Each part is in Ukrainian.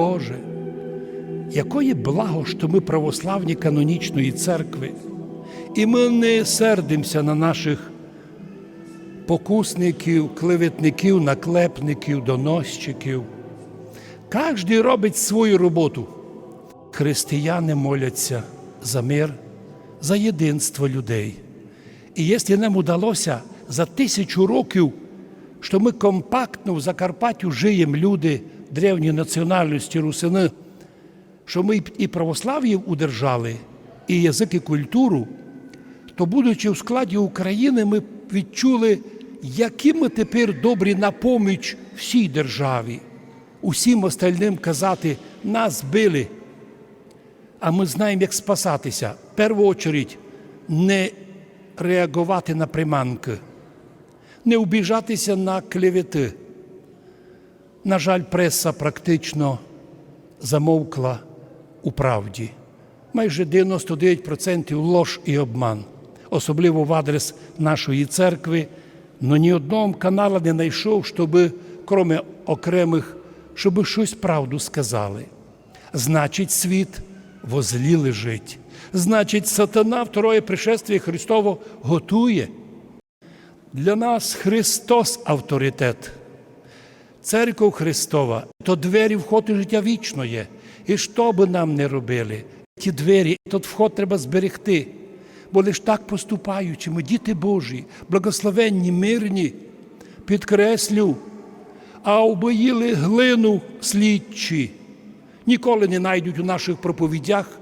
Боже, якої благо, що ми православні канонічної церкви, і ми не сердимося на наших покусників, клеветників, наклепників, доносчиків. Кожен робить свою роботу. Християни моляться за мир, за єдинство людей. І якщо нам удалося за тисячу років, що ми компактно в Закарпаттю живемо люди древньої національності русини, що ми і православ'їв удержали, і язик, і культуру, то, будучи в складі України, ми відчули, які ми тепер добрі на поміч всій державі, усім остальним казати, нас били, а ми знаємо, як спасатися. В першу чергу не реагувати на приманки, не обіжатися на клевети. На жаль, преса практично замовкла у правді. Майже 99% лож і обман, особливо в адрес нашої церкви. Но ні одного каналу не знайшов, щоб, крім окремих, щоб щось правду сказали. Значить, світ возлі лежить. Значить, сатана второе пришествие Христово готує. Для нас Христос авторитет. Церква Христова то двері входу життя вічно є. І що би нам не робили, ті двері, тот вход треба зберегти. Бо лиш так поступаючи, ми діти Божі, благословенні, мирні, підкреслю, а обоїли глину слідчі. Ніколи не знайдуть у наших проповідях,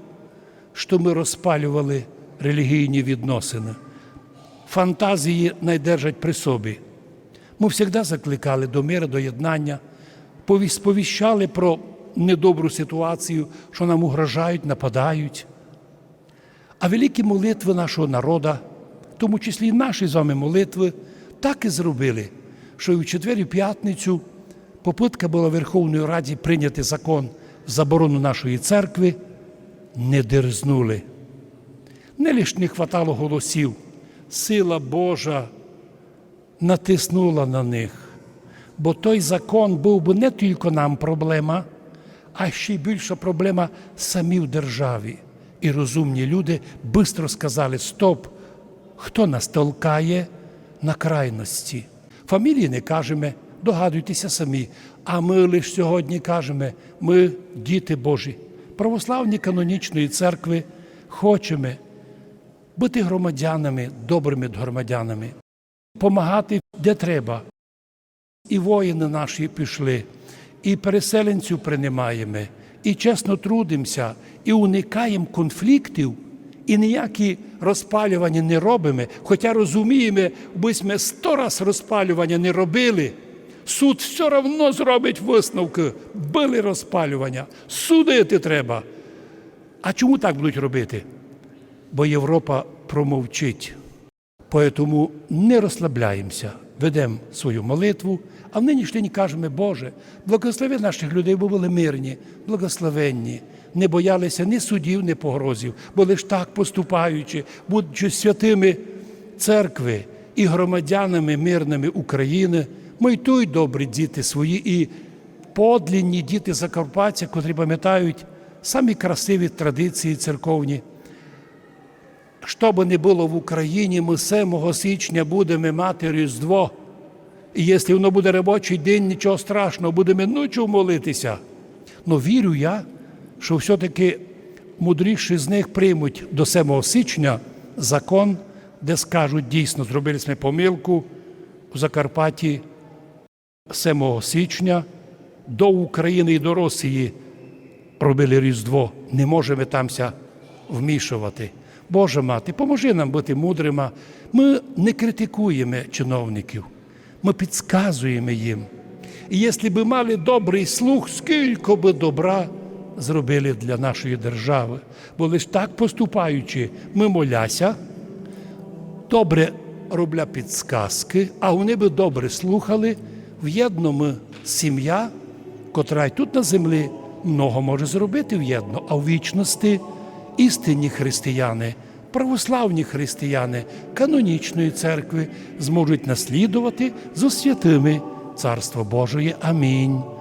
що ми розпалювали релігійні відносини. Фантазії найдержать при собі. Ми завжди закликали до миру, до єднання, сповіщали про недобру ситуацію, що нам угрожають, нападають. А великі молитви нашого народу, в тому числі і наші з вами молитви, так і зробили, що в четвер і п'ятницю попитка була в Верховній Раді прийняти закон заборону нашої церкви, не дерзнули. Не лише не хватало голосів, сила Божа натиснула на них. Бо той закон був би не тільки нам проблема, а ще й більша проблема самі в державі. І розумні люди швидко сказали: Стоп, хто нас толкає на крайності? Фамілії не кажемо, догадуйтеся самі. А ми лише сьогодні кажемо, ми діти Божі, православні канонічної церкви, хочемо бути громадянами, добрими громадянами, помагати де треба. І воїни наші пішли, і переселенців приймаємо, і чесно трудимося, і уникаємо конфліктів, і ніякі розпалювання не робимо. Хоча розуміємо, би ми сто раз розпалювання не робили. Суд все одно зробить висновки, били розпалювання, судити треба. А чому так будуть робити? Бо Європа промовчить. Поэтому не розслабляємося, ведемо свою молитву, а в нинішній день кажемо, Боже, благослови наших людей, бо були мирні, благословенні, не боялися ні судів, ні погрозів, бо лиш так поступаючи, будучи святими церкви і громадянами мирними України, ми й тут добрі діти свої, і подлінні діти Закарпаття, котрі пам'ятають самі красиві традиції церковні. Що би не було в Україні, ми 7 січня будемо мати Різдво. І якщо воно буде робочий день, нічого страшного, будемо ночі молитися. Ну вірю я, що все-таки мудріші з них приймуть до 7 січня закон, де скажуть, дійсно, зробили ми помилку в Закарпатті 7 січня до України і до Росії робили Різдво. Не можемо тамся вмішувати. Боже мати, поможи нам бути мудрими. Ми не критикуємо чиновників, ми підказуємо їм. І якщо б мали добрий слух, скільки би добра зробили для нашої держави. Бо лише так поступаючи, ми моляся, добре робля підсказки, а вони би добре слухали, в'єдно ми сім'я, котра й тут на землі много може зробити в'єдно, а в вічності істинні християни, православні християни канонічної церкви зможуть наслідувати за святими Царство Божої. Амінь.